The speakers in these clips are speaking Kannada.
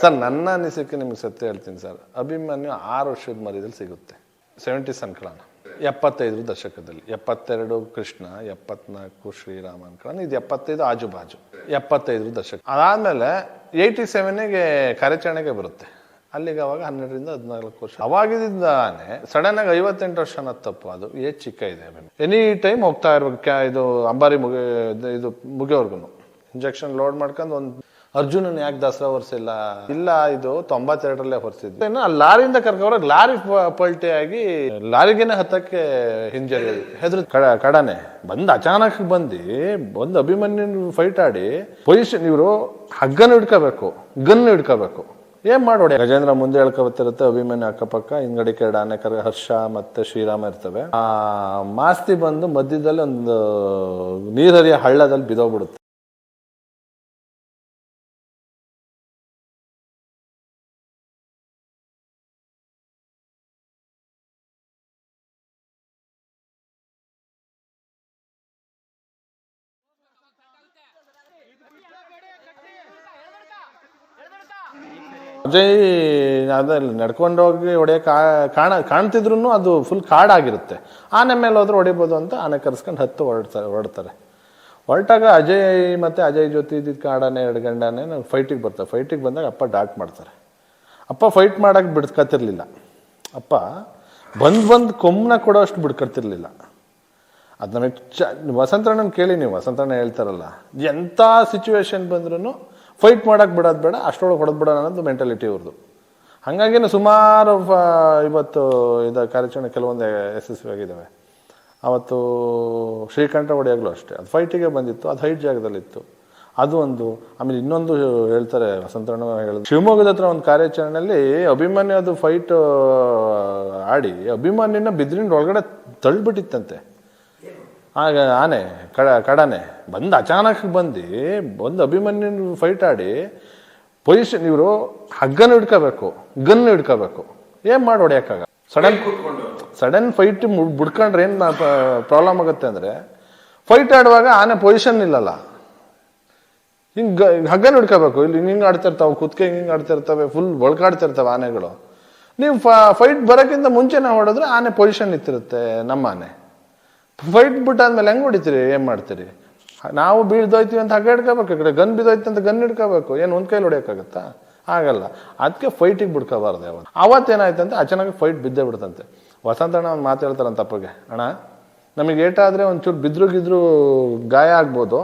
ಸರ್, ನನ್ನ ಅನಿಸಿಕೆ ನಿಮ್ಗೆ ಸತ್ಯ ಹೇಳ್ತೀನಿ ಸರ್. ಅಭಿಮನ್ಯು ಆರು ವರ್ಷದ ಮರ್ಯಾದಲ್ಲಿ ಸಿಗುತ್ತೆ. ಸೆವೆಂಟಿ ಸಂಕಲನ. ಎಪ್ಪತ್ತೈದು ದಶಕದಲ್ಲಿ. ಎಪ್ಪತ್ತೆರಡು ಕೃಷ್ಣ, ಎಪ್ಪತ್ನಾಲ್ಕು ಶ್ರೀರಾಮ ಅನ್ಕಳನ ಇದು ಎಪ್ಪತ್ತೈದು ಆಜು ಬಾಜು ಎಪ್ಪತ್ತೈದರ ದಶಕ. ಅದಾದಮೇಲೆ ಏಯ್ಟಿ ಸೆವೆನ್ಗೆ ಕಾರ್ಯಾಚರಣೆಗೆ ಬರುತ್ತೆ. ಅಲ್ಲಿಗೆ ಅವಾಗ ಹನ್ನೆರಡರಿಂದ ಹದಿನಾಲ್ಕು ವರ್ಷ. ಅವಾಗಿದ್ದಾನೆ ಸಡನ್ ಆಗಿ ಐವತ್ತೆಂಟು ವರ್ಷ ತಪ್ಪು. ಅದು ಏಜ್ ಚಿಕ್ಕ ಇದೆ ಎನಿ ಟೈಮ್ ಹೋಗ್ತಾ ಇರ್ಬೇಕು ಇದು ಅಂಬಾರಿ ಮುಗಿ ಇದು ಮುಗಿಯೋರ್ಗು ಇಂಜೆಕ್ಷನ್ ಲೋಡ್ ಮಾಡ್ಕೊಂಡು ಒಂದು ಅರ್ಜುನನ್ ಯಾಕೆ ದಸರಾ ಹೊರಿಸಿಲ್ಲ ಇಲ್ಲ ಇದು ತೊಂಬತ್ತೆರಡರಲ್ಲೇ ಹೊರಿಸಿದ್ದು ಇನ್ನು ಆ ಲಾರಿಯಿಂದ ಕರ್ಕೊಂಡ್ರೆ ಲಾರಿ ಪಲ್ಟಿ ಆಗಿ ಲಾರಿಗೇನೆ ಹತ್ತಕ್ಕೆ ಹಿಂಜರಿ ಹೆದ್ರ ಕಡ ಕಡನೆ. ಬಂದು ಅಚಾನಕ್ ಬಂದು ಬಂದು ಅಭಿಮನ್ಯನ್ ಫೈಟ್ ಆಡಿ ಪೊಸಿಷನ್ ಇವರು ಹಗ್ಗನ ಹಿಡ್ಕೋಬೇಕು ಗನ್ ಹಿಡ್ಕೋಬೇಕು. ಏನ್ ಮಾಡೋಡಿ? ಗಜೇಂದ್ರ ಮುಂದೆ ಹೇಳ್ಕೊಬತ್ತಿರುತ್ತೆ ಅಭಿಮನ್ಯ ಅಕ್ಕಪಕ್ಕ ಹಿಂಗಡಿ ಕೆರಡು ಕರೆ ಹರ್ಷ ಮತ್ತೆ ಶ್ರೀರಾಮ ಇರ್ತವೆ. ಆ ಮಾಸ್ತಿ ಬಂದು ಮಧ್ಯದಲ್ಲಿ ಒಂದು ನೀರರಿಯ ಹಳ್ಳದಲ್ಲಿ ಬಿದೋಗ್ಬಿಡುತ್ತೆ ಅಜಯ್ ಅದಲ್ಲಿ ನಡ್ಕೊಂಡು ಹೋಗಿ ಹೊಡೆಯ ಕಾಣ ಕಾಣ್ತಿದ್ರು ಅದು ಫುಲ್ ಕಾಡಾಗಿರುತ್ತೆ ಆನೆ ಮೇಲೆ ಹೋದ್ರೆ ಹೊಡಿಬೋದು ಅಂತ ಆನೆ ಕರ್ಸ್ಕೊಂಡು ಹತ್ತು ಹೊರಡ್ತಾರೆ ಹೊರಡ್ತಾರೆ. ಹೊರಟಾಗ ಅಜಯ್ ಮತ್ತು ಅಜಯ್ ಜೊತೆ ಇದ್ದಿದ್ದು ಕಾಡಾನೆ, ಎರಡು ಗಂಡಾನೆ ಫೈಟಿಗೆ ಬರ್ತಾರೆ. ಫೈಟಿಗೆ ಬಂದಾಗ ಅಪ್ಪ ಡಾಟ್ ಮಾಡ್ತಾರೆ. ಅಪ್ಪ ಫೈಟ್ ಮಾಡಕ್ಕೆ ಬಿಡ್ಕತ್ತಿರ್ಲಿಲ್ಲ. ಅಪ್ಪ ಬಂದು ಬಂದು ಕೊಮ್ಮನ ಕೊಡೋಷ್ಟು ಅಷ್ಟು ಅದು ನಮಗೆ ಚ ವಸಂತರಣ್ಣನ ಕೇಳಿ ನೀವು ವಸಂತರಣ್ಣ ಹೇಳ್ತಾರಲ್ಲ ಎಂಥ ಸಿಚುವೇಶನ್ ಬಂದ್ರೂ ಫೈಟ್ ಮಾಡೋಕೆ ಬಿಡೋದು ಬೇಡ ಅಷ್ಟರೊಳಗೆ ಹೊಡೆದು ಬಿಡೋಣ ಅನ್ನೋದು ಮೆಂಟಾಲಿಟಿ ಅವ್ರದ್ದು ಹಾಗಾಗಿನೇ ಸುಮಾರು ಇವತ್ತು ಇದು ಕಾರ್ಯಾಚರಣೆ ಕೆಲವೊಂದು ಯಶಸ್ವಿ ಆಗಿದ್ದಾವೆ ಅವತ್ತು ಶ್ರೀಕಂಠ ಒಡೆಯಾಗಲೂ ಅಷ್ಟೇ. ಅದು ಫೈಟಿಗೆ ಬಂದಿತ್ತು, ಅದು ಹೈಟ್ ಜಾಗದಲ್ಲಿತ್ತು. ಅದು ಒಂದು, ಆಮೇಲೆ ಇನ್ನೊಂದು ಹೇಳ್ತಾರೆ, ವಸಂತಣ್ಣ ಹೇಳಿದ್ರು. ಶಿವಮೊಗ್ಗದ ಹತ್ರ ಒಂದು ಕಾರ್ಯಾಚರಣೆಯಲ್ಲಿ ಅಭಿಮನ್ಯು ಅದು ಫೈಟ್ ಆಡಿ ಅಭಿಮಾನಿನ ಬಿದ್ರಿಂದ ಒಳಗಡೆ ತಳ್ಳಿಬಿಟ್ಟಿತ್ತಂತೆ. ಆಗ ಆನೆ ಕಡ ಕಡನೆ ಬಂದು ಅಚಾನಕ್ ಬಂದು ಬಂದು ಅಭಿಮನ್ಯು ಫೈಟ್ ಆಡಿ ಪೊಸಿಷನ್ ಇವರು ಹಗ್ಗನ ಹಿಡ್ಕೋಬೇಕು ಗನ್ ಹಿಡ್ಕೋಬೇಕು. ಏನ್ ಮಾಡಿ ಹೊಡೆಯೋಕ್ಕಾಗ? ಸಡನ್ ಸಡನ್ ಫೈಟ್ ಬಿಡ್ಕೊಂಡ್ರೆ ಏನು ಪ್ರಾಬ್ಲಮ್ ಆಗುತ್ತೆ ಅಂದರೆ ಫೈಟ್ ಆಡುವಾಗ ಆನೆ ಪೊಸಿಷನ್ ಇಲ್ಲಲ್ಲ. ಹಿಂಗೆ ಹಗ್ಗನ ಹಿಡ್ಕೋಬೇಕು. ಇಲ್ಲಿ ಹಿಂಗೆ ಆಡ್ತಿರ್ತಾವೆ ಕುತ್ಕೆ ಹಿಂಗೆ ಆಡ್ತಿರ್ತವೆ ಫುಲ್ ಒಳ್ಕಾಡ್ತಿರ್ತಾವೆ ಆನೆಗಳು. ನೀವು ಫೈಟ್ ಬರೋಕ್ಕಿಂತ ಮುಂಚೆನೆ ಹೊಡೆದ್ರೆ ಆನೆ ಪೊಸಿಷನ್ ಇತ್ತಿರುತ್ತೆ ನಮ್ಮ ಆನೆ. ಫೈಟ್ ಬಿಟ್ಟಾದ್ಮೇಲೆ ಹೆಂಗ್ ಹೊಡಿತೀರಿ? ಏನು ಮಾಡ್ತೀರಿ? ನಾವು ಬೀಳ್ದೋಯ್ತೀವಿ ಅಂತ ಹಗ್ಗ ಹಿಡ್ಕೋಬೇಕು, ಈ ಕಡೆ ಗನ್ ಬಿದ್ದೋಯ್ತು ಅಂತ ಗನ್ ಹಿಡ್ಕೋಬೇಕು. ಏನು ಒಂದು ಕೈಲಿ ಹೊಡಿಯೋಕ್ಕಾಗತ್ತಾ? ಆಗಲ್ಲ. ಅದಕ್ಕೆ ಫೈಟಿಗೆ ಬಿಡ್ಕೋಬಾರ್ದು ಯಾವತ್ತು. ಅಂತ ಅಚಾನಕ್ ಫೈಟ್ ಬಿದ್ದೇ ಬಿಡ್ತಂತೆ. ವಸಂತಣ್ಣ ಅವ್ನು ಮಾತು ಅಂತ ಅಪ್ಪಗೆ. ಅಣ್ಣ, ನಮಗೆ ಏಟಾದರೆ ಒಂಚೂರು ಬಿದ್ರು ಗಿದ್ರು ಗಾಯ ಆಗ್ಬೋದು.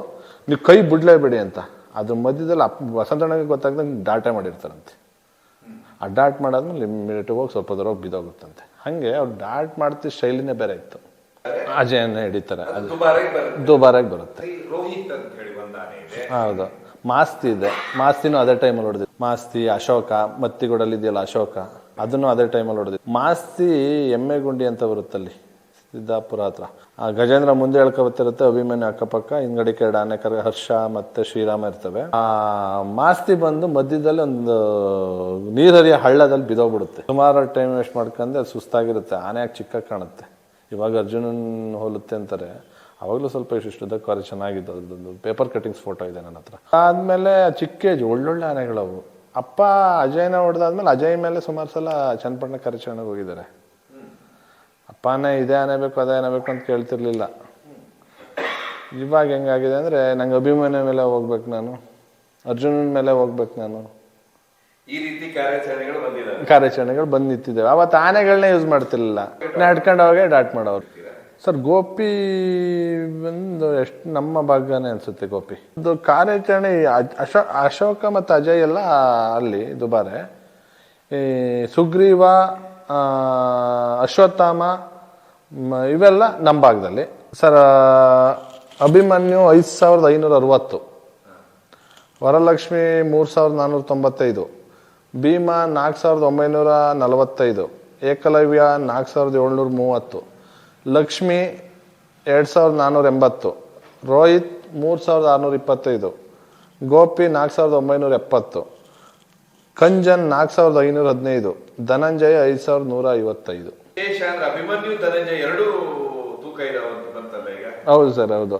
ನೀವು ಕೈ ಬಿಡಲೇಬೇಡಿ ಅಂತ. ಅದ್ರ ಮಧ್ಯದಲ್ಲಿ ಅಪ್ಪ, ವಸಂತಣ್ಣಗೆ ಗೊತ್ತಾಗ್ದಂಗೆ ಡಾಟೆ ಮಾಡಿರ್ತಾರಂತೆ. ಆ ಡಾಟ್ ಮಾಡಾದ್ಮೇಲೆ ಇಮ್ಮಿಡಿಯೇಟಿವ್ ಹೋಗಿ ಸ್ವಲ್ಪ ದೂರ ಹೋಗಿ ಬಿದ್ದೋಗುತ್ತಂತೆ. ಹಾಗೆ ಅವ್ರು ಡಾಟ್ ಮಾಡ್ತಿದ್ದ ಶೈಲಿನೇ ಬೇರೆ ಇತ್ತು. ಅಜಯನ್ನ ಹಿಡಿತಾರೆ. ದುಬಾರಾಗಿ ಬರುತ್ತೆ. ಬರುತ್ತೆ. ರೋಹಿತ್ ಅಂತ ಹೇಳಿ ಹೌದು. ಮಾಸ್ತಿ ಇದೆ. ಮಾಸ್ತಿನೂ ಅದೇ ಟೈಮಲ್ಲಿ ಹೊಡೆದಿದೆ. ಮಾಸ್ತಿ ಅಶೋಕ ಮತ್ತಿಗೂಡಲ್ಲಿ ಇದೆಯಲ್ಲ ಅಶೋಕ ಅದನ್ನು ಅದೇ ಟೈಮಲ್ಲಿ ಹೊಡೆದಿದೆ. ಮಾಸ್ತಿ ಎಮ್ಮೆಗುಂಡಿ ಅಂತ ಬರುತ್ತಲ್ಲಿ ಸಿದ್ದಾಪುರ ಹತ್ರ. ಆ ಗಜೇಂದ್ರ ಮುಂದೆ ಹೇಳ್ಕೊಬತ್ತಿರುತ್ತೆ ಅಭಿಮನ್ಯು ಅಕ್ಕಪಕ್ಕ ಹಿಂಗಡಿ ಕೆರೆ ಆನೆಕರ ಹರ್ಷ ಮತ್ತೆ ಶ್ರೀರಾಮ ಇರ್ತವೆ. ಆ ಮಾಸ್ತಿ ಬಂದು ಮಧ್ಯದಲ್ಲಿ ಒಂದು ನೀರರಿಯ ಹಳ್ಳದಲ್ಲಿ ಬಿದೋಗ್ಬಿಡುತ್ತೆ. ಸುಮಾರು ಟೈಮ್ ವೇಸ್ಟ್ ಮಾಡ್ಕೊಂಡೆ ಅದು ಸುಸ್ತಾಗಿರುತ್ತೆ. ಆನೆ ಚಿಕ್ಕ ಕಾಣುತ್ತೆ? ಇವಾಗ ಅರ್ಜುನನ್ ಹೋಲುತ್ತೆ ಅಂತಾರೆ. ಅವಾಗಲೂ ಸ್ವಲ್ಪ ಇಷ್ಟಿಷ್ಟದ ಕಾರ್ಯ ಚೆನ್ನಾಗಿದ್ದು. ಅದ್ರದ್ದು ಪೇಪರ್ ಕಟಿಂಗ್ಸ್ ಫೋಟೋ ಇದೆ ನನ್ನ ಹತ್ರ. ಆದಮೇಲೆ ಚಿಕ್ಕ ಏಜ್, ಒಳ್ಳೊಳ್ಳೆ ಆನೆಗಳವು. ಅಪ್ಪ ಅಜಯ್ನ ಹೊಡೆದಾದ್ಮೇಲೆ ಅಜಯ್ ಮೇಲೆ ಸುಮಾರು ಸಲ ಚನ್ನಪಟ್ಟಣ ಕಾರ್ಯಾಚರಣೆಗೆ ಹೋಗಿದ್ದಾರೆ. ಅಪ್ಪನೇ, ಇದೇ ಆನೆ ಬೇಕು, ಅದೇ ಆನೆ ಬೇಕು ಅಂತ ಕೇಳ್ತಿರ್ಲಿಲ್ಲ. ಇವಾಗ ಹೆಂಗಾಗಿದೆ ಅಂದರೆ ನಂಗೆ ಅಭಿಮಾನಿ ಮೇಲೆ ಹೋಗ್ಬೇಕು ನಾನು. ಅರ್ಜುನನ ಮೇಲೆ ಹೋಗ್ಬೇಕು ನಾನು. ಈ ರೀತಿ ಕಾರ್ಯಾಚರಣೆಗಳು ಬಂದಿದ್ದಾವೆ. ಕಾರ್ಯಾಚರಣೆಗಳು ಅವತ್ತು ಆನೆಗಳನ್ನೇ ಯೂಸ್ ಮಾಡ್ತಿರ್ಲಿಲ್ಲ. ನಡ್ಕೊಂಡು ಅವಾಗೆ ಡಾಟ್ ಮಾಡೋರು. ಸರ್, ಗೋಪಿ ಒಂದು ಎಷ್ಟು ನಮ್ಮ ಭಾಗನೇ ಅನ್ಸುತ್ತೆ ಗೋಪಿ. ಇದು ಕಾರ್ಯಾಚರಣೆ ಅಶೋ ಅಶೋಕ ಮತ್ತು ಅಜಯ್ ಎಲ್ಲ ಅಲ್ಲಿ ದುಬಾರೆ. ಈ ಸುಗ್ರೀವ ಅಶ್ವತ್ಥಾಮ ಇವೆಲ್ಲ ನಮ್ಮ ಭಾಗದಲ್ಲಿ. ಸರ್ ಅಭಿಮನ್ಯು ಐದು ಸಾವಿರದ ಐನೂರ ಅರವತ್ತು. ವರಲಕ್ಷ್ಮಿ ಮೂರು ಸಾವಿರದ ನಾನ್ನೂರ ತೊಂಬತ್ತೈದು. ಭೀಮ ನಾಲ್ಕು ಸಾವಿರದ ಒಂಬೈನೂರ ನಲವತ್ತೈದು ಏಕಲವ್ಯ ನಾಲ್ಕು ಸಾವಿರದ ಏಳ್ನೂರ ಮೂವತ್ತು ಲಕ್ಷ್ಮಿ ಎರಡು ಸಾವಿರದ ನಾನ್ನೂರ ಎಂಬತ್ತು ರೋಹಿತ್ ಮೂರು ಸಾವಿರದ ಆರುನೂರ ಇಪ್ಪತ್ತೈದು ಗೋಪಿ ನಾಲ್ಕು ಸಾವಿರದ ಒಂಬೈನೂರ ಎಪ್ಪತ್ತು ಕಂಜನ್ ನಾಲ್ಕು ಸಾವಿರದ ಐನೂರ ಹದಿನೈದು ಧನಂಜಯ ಐದು ಸಾವಿರದ ನೂರ ಐವತ್ತೈದು. ಅಭಿಮನ್ಯು ಧನಂಜಯ ಎರಡು ತೂಕ ಹೌದು ಸರ್ ಹೌದು.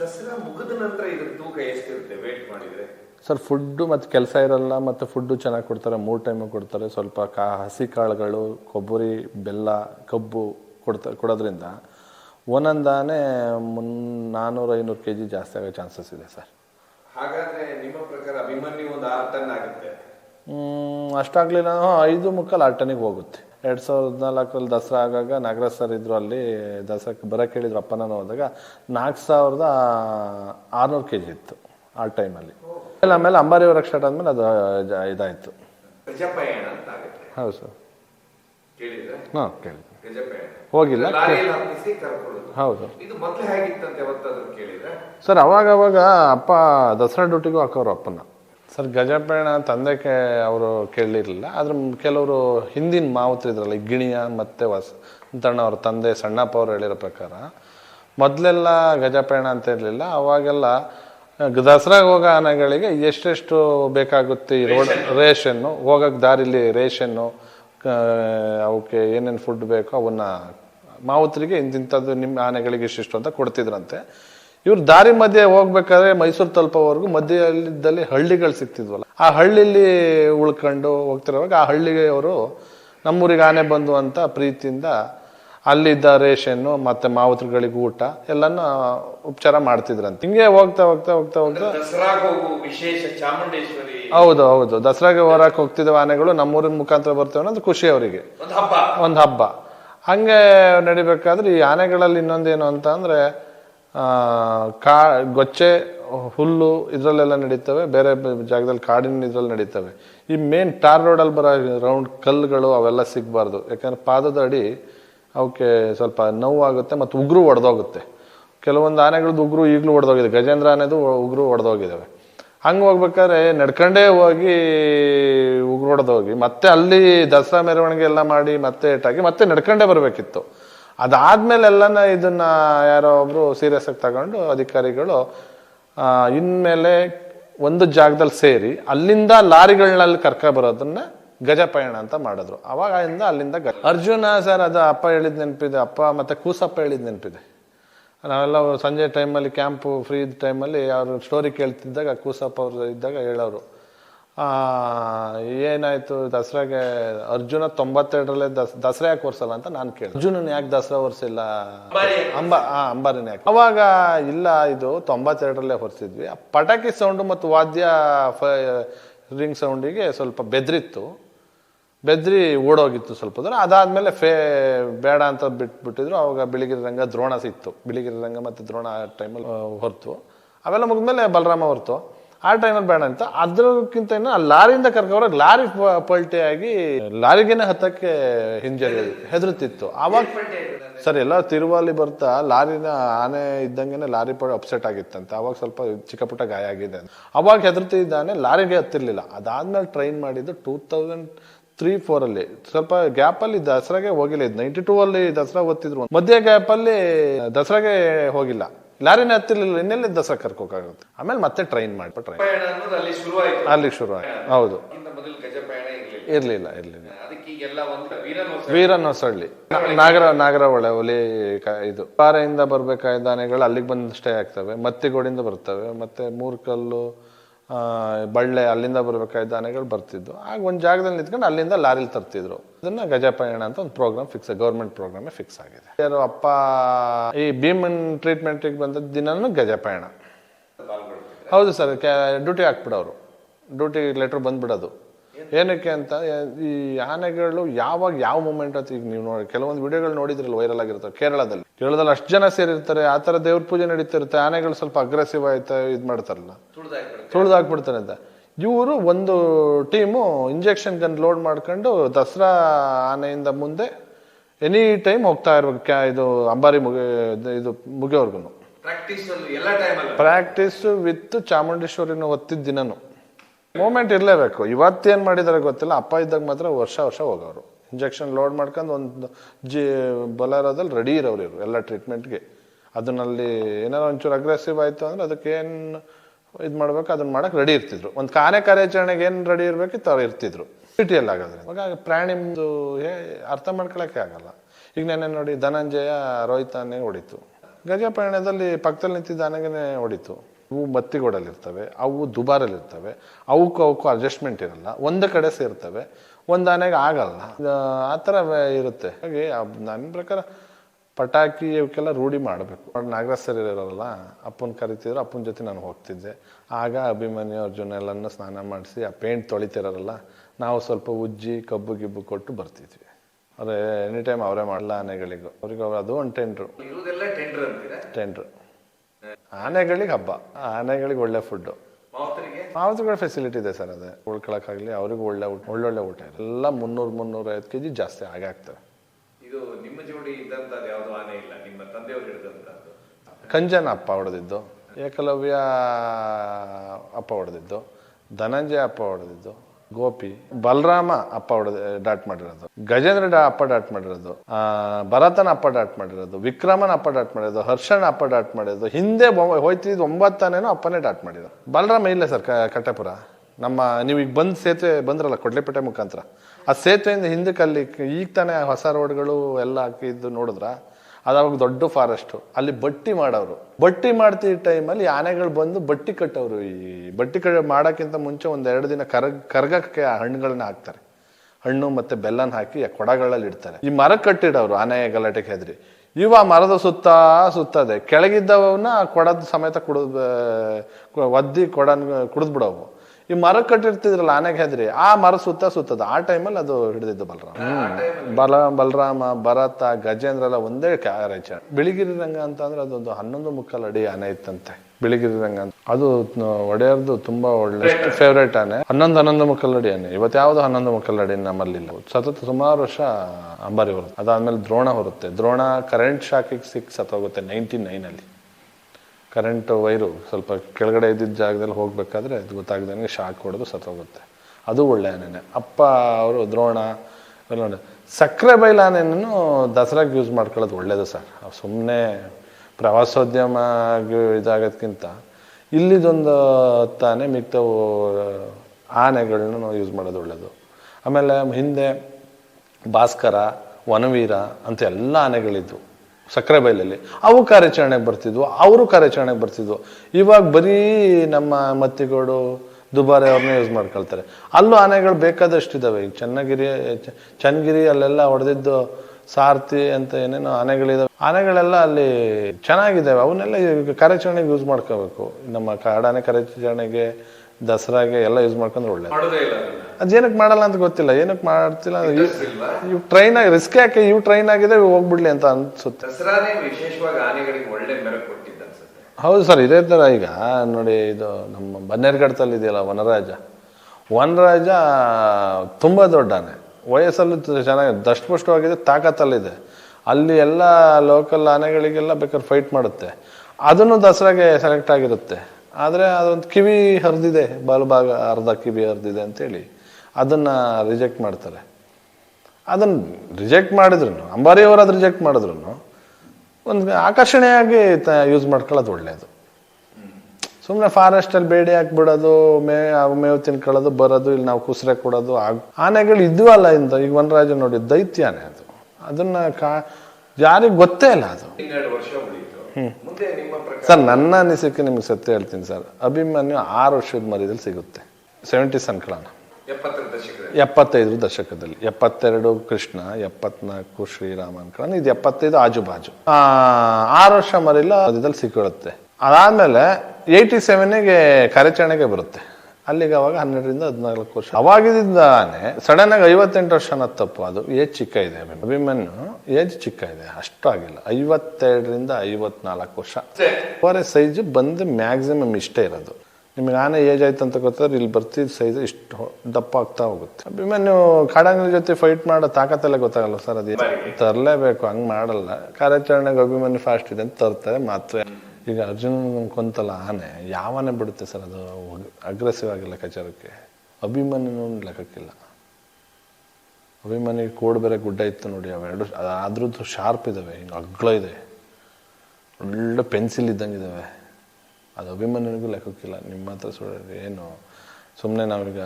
ದಸರಾ ಮುಗಿದ ನಂತರ ಇದ್ರ ತೂಕ ಎಷ್ಟಿರುತ್ತೆ? ವೇಟ್ ಮಾಡಿದ್ರೆ. ಸರ್ ಫುಡ್ಡು ಮತ್ತು ಕೆಲಸ ಇರಲ್ಲ ಮತ್ತು ಫುಡ್ಡು ಚೆನ್ನಾಗಿ ಕೊಡ್ತಾರೆ ಮೂರು ಟೈಮು ಕೊಡ್ತಾರೆ ಸ್ವಲ್ಪ ಕಾ ಹಸಿ ಕಾಳುಗಳು ಕೊಬ್ಬರಿ ಬೆಲ್ಲ ಕಬ್ಬು ಕೊಡ್ತಾ ಕೊಡೋದ್ರಿಂದ ಒಂದೊಂದಾನೆ ಮುನ್ ನಾನ್ನೂರು ಐನೂರು ಕೆ ಜಿ ಜಾಸ್ತಿ ಆಗೋ ಚಾನ್ಸಸ್ ಇದೆ ಸರ್. ಹಾಗಾದರೆ ನಿಮ್ಮ ಪ್ರಕಾರ ಅಭಿಮನ್ಯು ಒಂದು ಆರು ಟನ್ ಆಗುತ್ತೆ. ಅಷ್ಟಾಗ್ಲಿಲ್ಲ. ಐದು ಮುಕ್ಕಾಲು ಆರು ಟನ್ನಿಗೆ ಹೋಗುತ್ತೆ. ಎರಡು ಸಾವಿರದ ಹದಿನಾಲ್ಕರಲ್ಲಿ ದಸರಾ ಆಗಾಗ ನಾಗರಾಜ್ ಸರ್ ಇದ್ದರು ಅಲ್ಲಿ ದಸರಾಕ್ಕೆ ಬರೋಕ್ಕೆ ಹೇಳಿದ್ರು ಅಪ್ಪನ ಹೋದಾಗ ನಾಲ್ಕು ಸಾವಿರದ ಆರುನೂರು ಕೆ ಜಿ ಇತ್ತು ಆ ಟೈಮಲ್ಲಿ. ಆಮೇಲೆ ಆಮೇಲೆ ಅಂಬಾರಿ ಹೊರಗೆ ಸ್ಟಾರ್ಟ್ ಆದ್ಮೇಲೆ ಅದು ಜ- ಇದಾಯಿತು. ಗಜಪಯಣ ಅಂತ ಆಗುತ್ತೆ. ಹೌದು ಸರ್. ಕೇಳಿದ್ರೆ? ಹಾಂ ಕೇಳಿ ಗಜಪಯಣ. ಹೋಗಿಲ್ಲ? ಲಾರಿಯಲ್ಲಿ ಹತ್ತಿಸಿ ಕರ್ಕೊಳ್ಳೋದು. ಹೌದು ಇದು ಮೊದ್ಲು ಹೇಗಿತ್ತಂತೆ ಯಾವತ್ತಾದ್ರೂ ಕೇಳಿದ್ರೆ? ಸರ್ ಅವಾಗ ಅವಾಗ ಅಪ್ಪ ದಸರಾ ಡ್ಯೂಟಿಗೂ ಹಾಕೋರು ಅಪ್ಪನ. ಸರ್ ಗಜಪಯಣ ತಂದೆಗೆ ಅವರು ಕೇಳಿರಲಿಲ್ಲ. ಆದ್ರೆ ಕೆಲವರು ಹಿಂದಿನ ಮಾವುತರು ಇದ್ರಲ್ಲ ಈ ಗಿಣಿಯ ಮತ್ತೆ ವಸ ಅಂತಣ್ಣ ಅವ್ರ ತಂದೆ ಸಣ್ಣಪ್ಪ ಅವ್ರು ಹೇಳಿರೋ ಪ್ರಕಾರ ಮೊದಲೆಲ್ಲ ಗಜಪಯಣ ಅಂತ ಇರಲಿಲ್ಲ. ಅವಾಗೆಲ್ಲ ದಸರಾಗೆ ಹೋಗೋ ಆನೆಗಳಿಗೆ ಎಷ್ಟೆಷ್ಟು ಬೇಕಾಗುತ್ತೆ ಈ ರೋಡ್ ರೇಷನ್ನು. ಹೋಗಕ್ಕೆ ದಾರಿಲಿ ರೇಷನ್ನು ಅವಕ್ಕೆ ಏನೇನು ಫುಡ್ ಬೇಕೋ ಅವನ್ನ ಮಾವುತರಿಗೆ ಇಂತಿಂಥದ್ದು ನಿಮ್ಮ ಆನೆಗಳಿಗೆ ಇಷ್ಟಿಷ್ಟು ಅಂತ ಕೊಡ್ತಿದ್ರಂತೆ. ಇವ್ರು ದಾರಿ ಮಧ್ಯೆ ಹೋಗ್ಬೇಕಾದ್ರೆ ಮೈಸೂರು ತಲುಪೋವರೆಗೂ ಮಧ್ಯದಲ್ಲಿ ಹಳ್ಳಿಗಳು ಸಿಗ್ತಿದ್ವಲ್ಲ. ಆ ಹಳ್ಳಿಲಿ ಉಳ್ಕೊಂಡು ಹೋಗ್ತಿರೋವಾಗ ಆ ಹಳ್ಳಿಗೆ ಅವರು ನಮ್ಮೂರಿಗೆ ಆನೆ ಬಂದು ಅಂತ ಪ್ರೀತಿಯಿಂದ ಅಲ್ಲಿದ್ದ ರೇಷನ್ನು ಮತ್ತೆ ಮಾವುತರುಗಳಿಗೆ ಊಟ ಎಲ್ಲನ ಉಪಚಾರ ಮಾಡ್ತಿದ್ರಂತೆ. ಹಿಂಗೆ ಹೋಗ್ತಾ ಹೋಗ್ತಾ ಹೋಗ್ತಾ ಹೋಗ್ತಾ ವಿಶೇಷ ಚಾಮುಂಡೇಶ್ವರಿ. ಹೌದು ಹೌದು. ದಸರಾಗೆ ಹೊರಕ್ಕೆ ಹೋಗ್ತಿದ್ದ ಆನೆಗಳು ನಮ್ಮೂರಿನ ಮುಖಾಂತರ ಬರ್ತವೆ ಅನ್ನೋದು ಖುಷಿ ಅವರಿಗೆ. ಒಂದು ಹಬ್ಬ. ಒಂದು ಹಬ್ಬ. ಹಂಗೆ ನಡಿಬೇಕಾದ್ರೆ ಈ ಆನೆಗಳಲ್ಲಿ ಇನ್ನೊಂದೇನು ಅಂತ ಅಂದ್ರೆ ಕಾ ಗೊಚ್ಚೆ ಹುಲ್ಲು ಇದರಲ್ಲೆಲ್ಲ ನಡೀತವೆ. ಬೇರೆ ಜಾಗದಲ್ಲಿ ಕಾಡಿನ ಇದ್ರಲ್ಲಿ ನಡೀತವೆ. ಈ ಮೇನ್ ಟಾರ್ ರೋಡಲ್ಲಿ ಬರೋ ರೌಂಡ್ ಕಲ್ಲುಗಳು ಅವೆಲ್ಲ ಸಿಗಬಾರ್ದು. ಯಾಕಂದ್ರೆ ಪಾದದ ಅಡಿ ಅವಕ್ಕೆ ಸ್ವಲ್ಪ ನೋವಾಗುತ್ತೆ ಮತ್ತು ಉಗುರು ಒಡೆದೋಗುತ್ತೆ. ಕೆಲವೊಂದು ಆನೆಗಳದ್ದು ಉಗುರು ಈಗಲೂ ಒಡೆದೋಗಿದೆ. ಗಜೇಂದ್ರ ಆನೆದು ಉಗುರು ಒಡೆದೋಗಿದ್ದಾವೆ ಹಂಗೆ ಹೋಗ್ಬೇಕಾದ್ರೆ ನಡ್ಕೊಂಡೇ ಹೋಗಿ ಉಗುರು ಹೊಡೆದೋಗಿ ಮತ್ತೆ ಅಲ್ಲಿ ದಸರಾ ಮೆರವಣಿಗೆ ಎಲ್ಲ ಮಾಡಿ ಮತ್ತೆ ಇಟ್ಟಾಗಿ ಮತ್ತೆ ನಡ್ಕೊಂಡೇ ಬರಬೇಕಿತ್ತು. ಅದಾದ್ಮೇಲೆ ಎಲ್ಲನ ಇದನ್ನ ಯಾರೋ ಒಬ್ರು ಸೀರಿಯಸ್ ಆಗಿ ತಗೊಂಡು ಅಧಿಕಾರಿಗಳು ಇನ್ಮೇಲೆ ಒಂದು ಜಾಗದಲ್ಲಿ ಸೇರಿ ಅಲ್ಲಿಂದ ಲಾರಿಗಳನ್ನಲ್ಲಿ ಕರ್ಕ ಬರೋದನ್ನ ಗಜಪಯಣ ಅಂತ ಮಾಡಿದ್ರು. ಅವಾಗಿಂದ ಅಲ್ಲಿಂದ ಗ- ಅರ್ಜುನ ಸರ್ ಅದು ಅಪ್ಪ ಹೇಳಿದ ನೆನಪಿದೆ ಅಪ್ಪ ಮತ್ತೆ ಕೂಸಪ್ಪ ಹೇಳಿದ ನೆನಪಿದೆ. ನಾವೆಲ್ಲ ಸಂಜೆ ಟೈಮಲ್ಲಿ ಕ್ಯಾಂಪು ಫ್ರೀ ಇದ್ದ ಟೈಮಲ್ಲಿ ಅವರು ಸ್ಟೋರಿ ಕೇಳ್ತಿದ್ದಾಗ ಕೂಸಪ್ಪ ಅವ್ರು ಇದ್ದಾಗ ಹೇಳೋರು. ಏನಾಯಿತು ದಸರಾಗೆ ಅರ್ಜುನ ತೊಂಬತ್ತೆರಡರಲ್ಲೇ ದಸ್ ದಸರಾ ಯಾಕೆ ಒರ್ಸಲ್ಲ ಅಂತ ನಾನು ಕೇಳಿ ಅರ್ಜುನನ್ ಯಾಕೆ ದಸರಾ ಒರ್ಸಿಲ್ಲ ಅಂಬ ಹಾಂ ಅಂಬಾರಿನ ಯಾಕೆ? ಅವಾಗ ಇಲ್ಲ ಇದು ತೊಂಬತ್ತೆರಡರಲ್ಲೇ ಹೊರಿಸಿದ್ವಿ ಆ ಪಟಾಕಿ ಸೌಂಡು ಮತ್ತು ವಾದ್ಯ ರಿಂಗ್ ಸೌಂಡಿಗೆ ಸ್ವಲ್ಪ ಬೆದ್ರಿತ್ತು. ಬೆದ್ರಿ ಓಡೋಗಿತ್ತು ಸ್ವಲ್ಪ ದೂರ. ಅದಾದಮೇಲೆ ಫೇ, ಬೇಡ ಅಂತ ಬಿಟ್ಬಿಟ್ಟಿದ್ರು. ಅವಾಗ ಬಿಳಿಗಿರಿ ರಂಗ ದ್ರೋಣ ಸಿಕ್ತು. ಬಿಳಿಗಿರಿ ರಂಗ ಮತ್ತು ದ್ರೋಣ ಆ ಟೈಮಲ್ಲಿ ಹೊರತು. ಅವೆಲ್ಲ ಮುಗಿದ್ಮೇಲೆ ಬಲರಾಮ ಹೊರತು. ಆ ಟೈಮಲ್ಲಿ ಬೇಡ ಅಂತ. ಅದ್ರಕ್ಕಿಂತ ಇನ್ನು ಆ ಲಾರಿಯಿಂದ ಕರ್ಕೊಂಡ್ರೆ ಲಾರಿ ಪಲ್ಟಿ ಆಗಿ ಲಾರಿಗೇನೆ ಹತ್ತಕ್ಕೆ ಹಿಂಜರಿ ಹೆದರುತ್ತಿತ್ತು. ಆವಾಗ ಸರಿ, ಎಲ್ಲ ತಿರುವಲ್ಲಿ ಬರ್ತಾ ಲಾರಿನ ಆನೆ ಇದ್ದಂಗೆ ಲಾರಿ ಪಡೆ ಅಪ್ಸೆಟ್ ಆಗಿತ್ತಂತೆ. ಅವಾಗ ಸ್ವಲ್ಪ ಚಿಕ್ಕಪುಟ್ಟ ಗಾಯ ಆಗಿದೆ ಅಂತ. ಅವಾಗ ಹೆದರ್ತಿದ್ದಾನೆ ಲಾರಿಗೆ ಹತ್ತಿರಲಿಲ್ಲ. ಅದಾದ್ಮೇಲೆ ಟ್ರೈನ್ ಮಾಡಿದ್ದು ಟೂ ತೌಸಂಡ್ ತ್ರೀ ಫೋರ್ ಅಲ್ಲಿ. ಸ್ವಲ್ಪ ಗ್ಯಾಪ್ ಅಲ್ಲಿ ದಸರಾಗೆ ಹೋಗಿಲ್ಲ. ಇದು ನೈಂಟಿ ಟೂ ಅಲ್ಲಿ ದಸರಾ ಓದ್ತಿದ್ರು ಮಧ್ಯ ಗ್ಯಾಪ್ ಅಲ್ಲಿ ದಸರಾಗೆ ಹೋಗಿಲ್ಲ. ಲಾರಿನೇ ಹತ್ತಿರ್ಲಿಲ್ಲ. ಇನ್ನೆಲ್ಲಿ ದಸರಾ ಕರ್ಕೋಕಾಗುತ್ತೆ? ಆಮೇಲೆ ಮತ್ತೆ ಟ್ರೈನ್ ಮಾಡಿ ಟ್ರೈನ್ ಗಜಪಯಣ ಅಲ್ಲಿ ಶುರು ಆಯ್ತು ಹೌದು. ಇರ್ಲಿಲ್ಲ. ಇರ್ಲಿಲ್ಲ ವೀರನೊಸಳ್ಳಿ ಹೊಸಳ್ಳಿ. ನಾಗರ ನಾಗರಹೊಳೆ ಹುಲಿ ಇದು. ಪಾರೆಯಿಂದ ಬರ್ಬೇಕಾದ ಆನೆಗಳು ಅಲ್ಲಿಗೆ ಬಂದು ಸ್ಟೇ ಆಗ್ತವೆ. ಮತ್ತಿಗೋಡಿಂದ ಬರ್ತವೆ. ಮತ್ತೆ ಮೂರ್ಕಲ್ಲು ಬಳ್ಳೆ ಅಲ್ಲಿಂದ ಬರಬೇಕಾದ ಆನೆಗಳು ಬರ್ತಿದ್ದು ಆಗ ಒಂದು ಜಾಗದಲ್ಲಿ ನಿಂತ್ಕೊಂಡು ಅಲ್ಲಿಂದ ಲಾರಿಲಿ ತರ್ತಿದ್ರು. ಅದನ್ನ ಗಜಪಯಣ ಅಂತ ಒಂದು program fix government program fix ಆಗಿದೆ. ಯಾರು ಅಪ್ಪ ಈ ಭೀಮನ್ ಟ್ರೀಟ್ಮೆಂಟಿಗೆ ಬಂದ ದಿನನೂ ಗಜಪಯಣ ಹೌದು ಸರ್ ಡ್ಯೂಟಿ ಹಾಕ್ಬಿಡೋರು. ಡ್ಯೂಟಿ ಲೆಟ್ರ್ ಬಂದ್ಬಿಡೋದು. ಏನಕ್ಕೆ ಅಂತ ಈ ಆನೆಗಳು ಯಾವಾಗ ಯಾವ ಮೂಮೆಂಟ್ ಅಂತ ಈಗ ನೀವು ನೋಡಿ ಕೆಲವೊಂದು ವಿಡಿಯೋಗಳು ನೋಡಿದ್ರಲ್ಲ ವೈರಲ್ ಆಗಿರ್ತವೆ ಕೇರಳದಲ್ಲಿ. ಕೇರಳದಲ್ಲಿ ಅಷ್ಟು ಜನ ಸೇರಿರ್ತಾರೆ ಆ ಥರ ದೇವ್ರ ಪೂಜೆ ನಡೀತಿರುತ್ತೆ ಆನೆಗಳು ಸ್ವಲ್ಪ ಅಗ್ರೆಸಿವ್ ಆಯ್ತಾ ಇದು ಮಾಡ್ತಾರಲ್ಲ? ತುಳಿದಾಕ್ಬಿಡುತ್ತೆ ತುಳಿದು ಹಾಕ್ಬಿಡ್ತಾರೆ ಅಂತ ಇವರು ಒಂದು ಟೀಮು ಇಂಜೆಕ್ಷನ್ ಗನ್ ಲೋಡ್ ಮಾಡ್ಕೊಂಡು ದಸರಾ ಆನೆಯಿಂದ ಮುಂದೆ ಎನಿ ಟೈಮ್ ಹೋಗ್ತಾ ಇರ್ಬೇಕು ಕ್ಯಾ ಇದು ಅಂಬಾರಿ ಮುಗಿ ಇದು ಮುಗಿಯೋರ್ಗು ಪ್ರಾಕ್ಟೀಸ್ ವಿತ್ ಚಾಮುಂಡೇಶ್ವರಿನ ಹೊತ್ತಿದ್ದ ದಿನನು. ಮೂಮೆಂಟ್ ಇರಲೇಬೇಕು. ಇವತ್ತೇನು ಮಾಡಿದಾರೆ ಗೊತ್ತಿಲ್ಲ. ಅಪ್ಪ ಇದ್ದಾಗ ಮಾತ್ರ ವರ್ಷ ವರ್ಷ ಹೋಗೋರು. ಇಂಜೆಕ್ಷನ್ ಲೋಡ್ ಮಾಡ್ಕೊಂಡು ಒಂದು ಜಿ, ಬಲಾರದಲ್ಲಿ ರೆಡಿ ಇರೋರು ಇವರು, ಎಲ್ಲ ಟ್ರೀಟ್ಮೆಂಟ್ಗೆ ಅದನ್ನಲ್ಲಿ ಏನಾರು ಒಂಚೂರು ಅಗ್ರೆಸಿವ್ ಆಯಿತು ಅಂದರೆ ಅದಕ್ಕೆ ಏನು ಇದು ಮಾಡ್ಬೇಕು ಅದನ್ನ ಮಾಡಕ್ಕೆ ರೆಡಿ ಇರ್ತಿದ್ರು. ಒಂದು ಕಾನೆ ಕಾರ್ಯಾಚರಣೆಗೆ ಏನು ರೆಡಿ ಇರಬೇಕು ಅವ್ರು ಇರ್ತಿದ್ರು. ಸಿಟಿಯಲ್ಲಿ ಆಗೋದ್ರೆ ಇವಾಗ ಪ್ರಾಣಿಮ್ದು ಹೇ, ಅರ್ಥ ಮಾಡ್ಕೊಳಕ್ಕೆ ಆಗಲ್ಲ. ಈಗ ನೆನ್ನೆ ನೋಡಿ ಧನಂಜಯ ರೋಹಿತಾನೆ ಹೊಡಿತು. ಗಜಪಯಣದಲ್ಲಿ ಪಕ್ಕದಲ್ಲಿ ನಿಂತಿದ್ದ ಆನೆಗೆ ಹೊಡಿತು. ಇವು ಮತ್ತಿಗೋಡಲ್ಲಿರ್ತವೆ ಅವು ದುಬಾರಲ್ಲಿರ್ತವೆ ಅವಕ್ಕೂ ಅವಕ್ಕೂ ಅಡ್ಜಸ್ಟ್ಮೆಂಟ್ ಇರಲ್ಲ. ಒಂದು ಕಡೆ ಸೇರ್ತವೆ ಒಂದು ಆನೆಗೆ ಆಗಲ್ಲ. ಆ ಥರ ಇರುತ್ತೆ. ಹಾಗೆ ನನ್ನ ಪ್ರಕಾರ ಪಟಾಕಿ ಇವಕ್ಕೆಲ್ಲ ರೂಢಿ ಮಾಡಬೇಕು. ನಾಗರಾಜ್ ಸರ್ ಇರೋಲ್ಲ ಅಪ್ಪನ ಕರಿತಿದ್ರು ಅಪ್ಪನ ಜೊತೆ ನಾನು ಹೋಗ್ತಿದ್ದೆ. ಆಗ ಅಭಿಮನ್ಯು ಅರ್ಜುನ ಎಲ್ಲನೂ ಸ್ನಾನ ಮಾಡಿಸಿ ಆ ಪೇಂಟ್ ತೊಳಿತಿರಲ್ಲ ನಾವು ಸ್ವಲ್ಪ ಉಜ್ಜಿ ಕಬ್ಬು ಗಿಬ್ಬು ಕೊಟ್ಟು ಬರ್ತಿದ್ವಿ. ಅದೇ ಎನಿ ಟೈಮ್ ಅವರೇ ಮಾಡಲ್ಲ ಆನೆಗಳಿಗೂ. ಅವ್ರಿಗೆ ಅದು ಒಂದು ಟೆಂಡ್ರು ಟೆಂಡ್ರು ಆನೆಗಳಿಗೆ ಹಬ್ಬ ಆನೆಗಳಿಗೆ ಒಳ್ಳೆ ಫುಡ್ಡು ಮಾವುತಗಳ ಫೆಸಿಲಿಟಿ ಇದೆ ಸರ್ ಅದೇ. ಉಳ್ಕೊಳಕ್ಕಾಗಲಿ ಅವ್ರಿಗೂ ಒಳ್ಳೆ ಊಟ ಒಳ್ಳೊಳ್ಳೆ ಊಟ ಇದೆ. ಎಲ್ಲ ಮುನ್ನೂರು ಐವತ್ತು ಕೆ ಜಿ ಜಾಸ್ತಿ ಆಗೇ ಆಗ್ತವೆ ಇದು ನಿಮ್ಮ ಜೋಡಿ ಇದ್ದಂಥದ್ದು ಯಾವ್ದು ಆನೆ ಇಲ್ಲ? ನಿಮ್ಮ ತಂದೆಯವರು ಹಿಡಿದಂಥದ್ದು ಕಂಜನ ಅಪ್ಪ ಹೊಡೆದಿದ್ದು ಏಕಲವ್ಯ ಅಪ್ಪ ಹೊಡೆದಿದ್ದು ಧನಂಜಯ ಅಪ್ಪ ಹೊಡೆದಿದ್ದು. ಗೋಪಿ ಬಲರಾಮ ಅಪ್ಪ ಡಾಟ್ ಮಾಡಿರೋದು. ಗಜೇಂದ್ರ ಡಾ ಅಪ್ಪ ಡಾಟ್ ಮಾಡಿರೋದು. ಭರತನ ಅಪ್ಪ ಡಾಟ್ ಮಾಡಿರೋದು. ವಿಕ್ರಮನ ಅಪ್ಪ ಡಾಟ್ ಮಾಡಿರೋದು. ಹರ್ಷನ ಅಪ್ಪ ಡಾಟ್ ಮಾಡಿರೋದು. ಹಿಂದೆ ಹೋಯ್ತಿದ್ ಒಂಬತ್ತನೇನೋ ಅಪ್ಪನೇ ಡಾಟ್ ಮಾಡಿದ್ರು ಬಲರಾಮ ಇಲ್ಲ ಸರ್ ಕಟ್ಟೆಪುರ. ನಮ್ಮ, ನೀವು ಈಗ ಬಂದ್ ಸೇತುವೆ, ಬಂದ್ರಲ್ಲ ಕೊಡ್ಲೆಪೇಟೆ ಮುಖಾಂತರ. ಆ ಸೇತುವೆಯಿಂದ ಹಿಂದಕ್ಕೆ ಅಲ್ಲಿ ಈಗ ತಾನೇ ಹೊಸ ರೋಡ್ಗಳು ಎಲ್ಲ ಹಾಕಿದ್ದು ನೋಡಿದ್ರ? ಅದು ಅವಾಗ ದೊಡ್ಡ ಫಾರೆಸ್ಟು ಅಲ್ಲಿ ಬಟ್ಟಿ ಮಾಡೋರು. ಬಟ್ಟಿ ಮಾಡ್ತಿದ್ದ ಟೈಮಲ್ಲಿ ಆನೆಗಳು ಬಂದು ಬಟ್ಟಿ ಕಟ್ಟೋರು. ಈ ಬಟ್ಟಿ ಕ ಮಾಡೋಕ್ಕಿಂತ ಮುಂಚೆ ಒಂದು ಎರಡು ದಿನ ಕರಗ್, ಕರ್ಗಕ್ಕೆ ಆ ಹಣ್ಣುಗಳನ್ನ ಹಾಕ್ತಾರೆ. ಹಣ್ಣು ಮತ್ತೆ ಬೆಲ್ಲನ ಹಾಕಿ ಕೊಡಗಳಲ್ಲಿ ಇಡ್ತಾರೆ. ಈ ಮರ ಕಟ್ಟಿಡೋರು ಆನೆ ಗಲಾಟೆಗೆ ಹೆದ್ರಿ. ಇವ ಮರದ ಸುತ್ತ ಸುತ್ತದೆ. ಕೆಳಗಿದ್ದವನ್ನ ಕೊಡದ ಸಮೇತ ಕುಡಿದ್ ಒದ್ದಿ ಕೊಡನ್ ಕುಡಿದ್ ಬಿಡವು ಈ ಮರ ಕಟ್ಟಿರ್ತಿದ್ರಲ್ಲ ಆನೆಗೆ ಹೆದ್ರಿ ಆ ಮರ ಸುತ್ತ ಸುತ್ತದ. ಆ ಟೈಮಲ್ಲಿ ಅದು ಹಿಡಿದಿದ್ದು ಬಲರಾಮ. ಬಲ ಬಲರಾಮ ಭರತ ಗಜೇಂದ್ರ ಎಲ್ಲ ಒಂದೇ ಕ್ಯಾರೇಜ್ ಬಿಳಿಗಿರಿ ರಂಗ ಅಂತ ಅಂದ್ರೆ ಅದೊಂದು ಹನ್ನೊಂದು ಮುಕ್ಕಾಲು ಅಡಿ ಆನೆ ಇತ್ತಂತೆ. ಬಿಳಿಗಿರಿ ರಂಗ ಅಂತ. ಅದು ಒಡೆಯರ್ದು ತುಂಬಾ ಒಳ್ಳೆ ಫೇವ್ರೇಟ್ ಆನೆ. ಹನ್ನೊಂದು ಹನ್ನೊಂದು ಮುಕ್ಕಾಲು ಅಡಿ ಆನೆ. ಇವತ್ತು ಯಾವ್ದು ಹನ್ನೊಂದು ಮುಕ್ಕಾಲು ಅಡಿ ನಮ್ಮಲ್ಲಿಲ್ಲ ಸತತ ಸುಮಾರು ವರ್ಷ ಅಂಬಾರಿ ಹೊರುತ್ತೆ ಅದಾದ್ಮೇಲೆ ದ್ರೋಣ ಬರುತ್ತೆ ದ್ರೋಣ ಕರೆಂಟ್ ಶಾಕಿಗೆ ಸಿಕ್ ಸತ್ತೋಗುತ್ತೆ ನೈನ್ಟಿ ನೈನ್ ಅಲ್ಲಿ ಕರೆಂಟ್ ವೈರು ಸ್ವಲ್ಪ ಕೆಳಗಡೆ ಇದ್ದಿದ್ದ ಜಾಗದಲ್ಲಿ ಹೋಗಬೇಕಾದ್ರೆ ಅದು ಗೊತ್ತಾಗ್ದಂಗೆ ಶಾಕ್ ಹೊಡೆದು ಸತ್ತೋಗುತ್ತೆ. ಅದು ಒಳ್ಳೆಯ ಆನೆನೆ. ಅಪ್ಪ ಅವರು ದ್ರೋಣ ನೋಡಿ. ಸಕ್ಕರೆ ಬೈಲ್ ಆನೆನೂ ದಸರಾಗೆ ಯೂಸ್ ಮಾಡ್ಕೊಳ್ಳೋದು ಒಳ್ಳೇದು ಸರ್. ಸುಮ್ಮನೆ ಪ್ರವಾಸೋದ್ಯಮ ಇದಾಗೋದ್ಕಿಂತ ಇಲ್ಲಿದೊಂದು ತಾನೆ ಮಿಕ್ತವು ಆನೆಗಳನ್ನ ಯೂಸ್ ಮಾಡೋದು ಒಳ್ಳೇದು. ಆಮೇಲೆ ಹಿಂದೆ ಭಾಸ್ಕರ, ವನವೀರ ಅಂತ ಎಲ್ಲ ಆನೆಗಳಿದ್ವು. ಸಕ್ಕರೆ ಬೈಲಲ್ಲಿ. ಅವು ಕಾರ್ಯಾಚರಣೆಗೆ ಬರ್ತಿದ್ವು, ಅವರು ಕಾರ್ಯಾಚರಣೆಗೆ ಬರ್ತಿದ್ವು. ಇವಾಗ ಬರೀ ನಮ್ಮ ಮತ್ತಿಗೋಡು ದುಬಾರೆ ಅವ್ರನ್ನ ಯೂಸ್ ಮಾಡ್ಕೊಳ್ತಾರೆ. ಅಲ್ಲೂ ಆನೆಗಳು ಬೇಕಾದಷ್ಟಿದ್ದಾವೆ ಈಗ ಚನ್ನಗಿರಿ ಚನ್ನಗಿರಿ ಅಲ್ಲೆಲ್ಲ ಹೊಡೆದಿದ್ದು ಸಾರ್ತಿ ಅಂತ ಏನೇನೋ ಆನೆಗಳಿದಾವೆ. ಆನೆಗಳೆಲ್ಲ ಅಲ್ಲಿ ಚೆನ್ನಾಗಿದ್ದಾವೆ ಅವನ್ನೆಲ್ಲ ಕಾರ್ಯಾಚರಣೆಗೆ ಯೂಸ್ ಮಾಡ್ಕೋಬೇಕು. ನಮ್ಮ ಕಾಡಾನೆ ಕಾರ್ಯಾಚರಣೆಗೆ ದಸರಾಗೆ ಎಲ್ಲ ಯೂಸ್ ಮಾಡ್ಕೊಂಡ್ರೆ ಒಳ್ಳೇದು. ಅದನ್ನ. ಅದೇನಕ್ಕೆ ಮಾಡಲ್ಲ ಅಂತ ಗೊತ್ತಿಲ್ಲ. ಏನಕ್ಕೆ ಮಾಡ್ತಿಲ್ಲ? ಇವ್ ಟ್ರೈನ್ ಆಗಿ ರಿಸ್ಕ್ ಯಾಕೆ ಇವ್ ಟ್ರೈನ್ ಆಗಿದೆ ಹೋಗ್ಬಿಡ್ಲಿ ಅಂತ ಅನ್ಸುತ್ತೆ. ಹೌದು ಸರ್ ಇದೇ ತರ ಈಗ. ನೋಡಿ ಇದು ನಮ್ಮ ಬನ್ನೇರ್ಘಟ್ಟದಲ್ಲಿ ಇದೆಯಲ್ಲ ವನರಾಜ. ವನರಾಜ ತುಂಬಾ ದೊಡ್ಡಾನೆ ವಯಸ್ಸಲ್ಲೂ ಚೆನ್ನಾಗಿ ದಷ್ಟಪುಷ್ಟವಾಗಿದೆ ತಾಕತ್ತಲ್ಲಿದೆ. ಅಲ್ಲಿ ಎಲ್ಲ ಲೋಕಲ್ ಆನೆಗಳಿಗೆಲ್ಲ ಬೇಕಾದ್ರೆ ಫೈಟ್ ಮಾಡುತ್ತೆ. ಅದನ್ನು ದಸರಾಗೆ ಸೆಲೆಕ್ಟ್ ಆಗಿರುತ್ತೆ. ಆದರೆ ಅದೊಂದು ಕಿವಿ ಹರಿದಿದೆ ಬಲಭಾಗ ಅರ್ಧ ಕಿವಿ ಹರಿದಿದೆ ಅಂತೇಳಿ ಅದನ್ನ ರಿಜೆಕ್ಟ್ ಮಾಡ್ತಾರೆ. ಅದನ್ನ ರಿಜೆಕ್ಟ್ ಮಾಡಿದ್ರು ಅಂಬಾರಿ ಅವರು ಅದು ರಿಜೆಕ್ಟ್ ಮಾಡಿದ್ರು ಒಂದು ಆಕರ್ಷಣೆಯಾಗಿ ಯೂಸ್ ಮಾಡ್ಕೊಳ್ಳೋದು ಒಳ್ಳೆಯದು ಸುಮ್ಮನೆ ಫಾರೆಸ್ಟಲ್ಲಿ ಬೇಡಿ ಹಾಕ್ಬಿಡೋದು, ಮೇ, ಮೇವು ತಿನ್ಕೊಳ್ಳೋದು, ಬರೋದು, ಇಲ್ಲಿ ನಾವು ಕುಸ್ರೆ ಕೊಡೋದು ಆಗ, ಆನೆಗಳು ಇದೂ ಅಲ್ಲ ಇಂದ, ಈಗ ವನರಾಜ ನೋಡಿ ದೈತ್ಯ ಆನೆ ಅದು. ಅದನ್ನ ಕಾ, ಯಾರಿಗೆ ಗೊತ್ತೇ ಇಲ್ಲ ಅದು. ಸರ್ ನನ್ನ ಅನಿಸಿಕೆ ನಿಮ್ಗೆ ಸತ್ಯ ಹೇಳ್ತೀನಿ ಸರ್. ಅಭಿಮನ್ಯು ಆರು ವರ್ಷದ ಮರಿದಲ್ಲಿ ಸಿಗುತ್ತೆ. ಸೆವೆಂಟಿ ಸಂಕಲನ. ಎಪ್ಪತ್ತೈದು ದಶಕದಲ್ಲಿ. ಎಪ್ಪತ್ತೆರಡು ಕೃಷ್ಣ ಎಪ್ಪತ್ನಾಲ್ಕು ಶ್ರೀರಾಮ ಅನ್ಕೊಳ್ಳೋಣ ಇದು ಎಪ್ಪತ್ತೈದು ಆಜು ಬಾಜು ಆರು ವರ್ಷ ಮರಿಲ್ಲ ಅದ್ರಲ್ಲಿ ಸಿಕ್ಕಿರುತ್ತೆ ಅದಾದ್ಮೇಲೆ ಏಯ್ಟಿ ಸೆವೆನ್ಗೆ ಕಾರ್ಯಾಚರಣೆಗೆ ಬರುತ್ತೆ. ಅಲ್ಲಿಗೆ ಅವಾಗ ಹನ್ನೆರಡರಿಂದ ಹದಿನಾಲ್ಕು ವರ್ಷ. ಅವಾಗಿದ್ದಾನೆ ಸಡನ್ ಆಗಿ ಐವತ್ತೆಂಟು ವರ್ಷ ಅನ್ನೋದು ತಪ್ಪು. ಅದು ಏಜ್ ಚಿಕ್ಕ ಇದೆ. ಅಭಿಮನ್ಯು. ಏಜ್ ಚಿಕ್ಕ ಇದೆ. ಅಷ್ಟು ಆಗಿಲ್ಲ. ಐವತ್ತೆರಡರಿಂದ ಐವತ್ನಾಲ್ಕು ವರ್ಷ. ಅವರ ಸೈಜ್ ಬಂದು ಮ್ಯಾಕ್ಸಿಮಮ್ ಇಷ್ಟೇ ಇರೋದು. ನಿಮಗೆ ಆನೆ ಏಜ್ ಆಯ್ತು ಅಂತ ಗೊತ್ತಾದ್ರೆ ಇಲ್ಲಿ ಬರ್ತಿದ್ದ ಸೈಜ್ ಇಷ್ಟು ದಪ್ಪ ಆಗ್ತಾ ಹೋಗುತ್ತೆ. ಅಭಿಮನ್ಯು ಕಾಡಂಗಲ್ ಜೊತೆ ಫೈಟ್ ಮಾಡೋ ತಾಕತ್ತೆಲ್ಲ ಗೊತ್ತಾಗಲ್ಲ ಸರ್ ಅದು. ತರಲೇಬೇಕು. ಹಂಗೆ ಮಾಡಲ್ಲ. ಕಾರ್ಯಾಚರಣೆಗೆ ಅಭಿಮನ್ಯು ಫಾಸ್ಟ್ ಇದೆ ಅಂತ ತರ್ತಾರೆ. ಮಾತ್ರ. ಈಗ ಅರ್ಜುನನ ಕೊಂತಲ್ಲ ಆನೆ ಯಾವ ಆನೆ ಬಿಡುತ್ತೆ ಸರ್ ಅದು ಅಗ್ರೆಸಿವ್ ಆಗಿ ಲೆಕ್ಕಾಚಾರಕ್ಕೆ? ಅಭಿಮನ್ಯು ಲೆಕ್ಕಕ್ಕಿಲ್ಲ. ಅಭಿಮಾನಿ ಕೋಡ್ ಬೇರೆ ಗುಡ್ಡ ಇತ್ತು ನೋಡಿ ಅವೆರಡು ಅದ್ರದ್ದು ಶಾರ್ಪ್ ಇದ್ದಾವೆ ಹಿಂಗೆ ಅಗ್ಲ ಇದೆ. ಒಳ್ಳೆ ಪೆನ್ಸಿಲ್ ಇದ್ದಂಗೆ ಇದ್ದಾವೆ ಅದು ಅಭಿಮನ್ಯನಿಗೂ ಲೆಕ್ಕಕ್ಕಿಲ್ಲ. ನಿಮ್ಮ ಹತ್ರ ಸುಳ್ಳಿ ಏನು ಸುಮ್ಮನೆ ನಾವೀಗ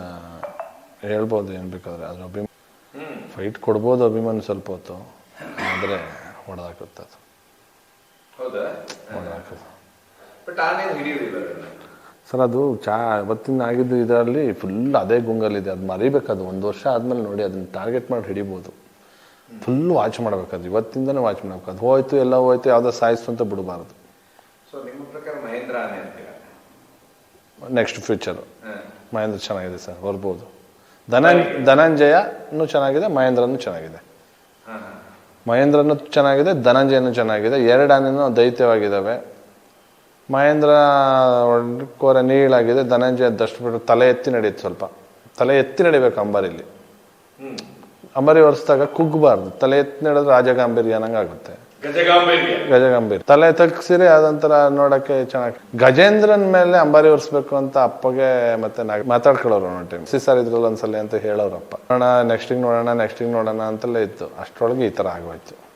ಹೇಳ್ಬೋದು ಏನು ಬೇಕಾದ್ರೆ ಅದ್ರ ಅಭಿಮ ಫೈಟ್ ಕೊಡ್ಬೋದು ಅಭಿಮಾನಿ ಸ್ವಲ್ಪ ಹೊತ್ತು ಆದರೆ ಹೊಡೆದಾಕುತ್ತೆ ಅದು. ಹೌದಾ? ಬಟ್ ಆನೆ ಹಿಡಿಯುವುದಿಲ್ಲ ಅದನ್ನ ಸರ್ ಅದು ಚಾ ಇವತ್ತಿನ ಆಗಿದ್ದು ಇದರಲ್ಲಿ ಫುಲ್ ಅದೇ ಗುಂಗಲ್ಲಿದೆ. ಅದು ಮರಿಬೇಕು ಅದು ಒಂದು ವರ್ಷ ಆದ್ಮೇಲೆ ನೋಡಿ ಅದನ್ನ ಟಾರ್ಗೆಟ್ ಮಾಡಿ ಹಿಡಿಬೋದು. ಫುಲ್ ವಾಚ್ ಮಾಡ್ಬೇಕಾದ್ರೆ ಇವತ್ತಿಂದನೇ ವಾಚ್ ಮಾಡ್ಬೇಕು. ಅದು ಹೋಯ್ತು ಎಲ್ಲ ಹೋಯ್ತು ಯಾವುದೋ ಸಾಯಿಸ್ತು ಅಂತ ಬಿಡಬಾರ್ದು. ಸೊ ನಿಮ್ಮ ಪ್ರಕಾರ ಮಹೇಂದ್ರ ಆನೆ ಅಂತೀರಾ ನೆಕ್ಸ್ಟ್ ಫ್ಯೂಚರು ಮಹೇಂದ್ರ ಚೆನ್ನಾಗಿದೆ ಸರ್. ಬರ್ಬೋದು. ಧನಂಜಯ ಧನಂಜಯನೂ ಚೆನ್ನಾಗಿದೆ ಮಹೇಂದ್ರನು ಚೆನ್ನಾಗಿದೆ. ಮಹೇಂದ್ರನು ಚೆನ್ನಾಗಿದೆ ಧನಂಜಯನು ಚೆನ್ನಾಗಿದೆ. ಎರಡು ಆನೆನೂ ದೈತ್ಯವಾಗಿದ್ದಾವೆ. ಮಹೇಂದ್ರ ಕೋರೆ ನೀಳಾಗಿದೆ ಧನಂಜಯ ದಷ್ಟು ಬಿಟ್ಟು ತಲೆ ಎತ್ತಿ ನಡೆಯುತ್ತೆ ಸ್ವಲ್ಪ. ತಲೆ ಎತ್ತಿ ನಡಿಬೇಕು ಅಂಬಾರಿಲಿ. ಅಂಬಾರಿ ಒರೆಸಿದಾಗ ಕುಗ್ಗಬಾರ್ದು. ತಲೆ ಎತ್ತಿ ನಡೆದ್ರೆ ರಾಜಗಾಂಭೀರ್ಯ ಅನ್ನಂಗೆ ಆಗುತ್ತೆ ಗಜಗಂಭೀರ್ ತಲೆ ತಗ್ಸಿರಿ ಅದೊಂಥರ ನೋಡಕ್ಕೆ ಚೆನ್ನಾಗಿ. ಗಜೇಂದ್ರನ್ ಮೇಲೆ ಅಂಬಾರಿ ಒರೆಸ್ಬೇಕು ಅಂತ ಅಪ್ಪಗೆ ಮತ್ತೆ ಮಾತಾಡ್ಕೊಳ್ಳೋರು ಒಂದ್ ಟೈಮ್ ಸಿ ಸರ್ ಇದ್ರಲ್ಲಿ ಒಂದ್ಸಲ ಅಂತ ಹೇಳೋರಪ್ಪ. ನೋಡೋಣ ನೆಕ್ಸ್ಟಿಗೆ ನೋಡೋಣ ನೆಕ್ಸ್ಟಿಗೆ ನೋಡೋಣ ಅಂತಲೇ ಇತ್ತು. ಅಷ್ಟರೊಳಗೆ ಈ ತರ ಆಗೋಯ್ತು.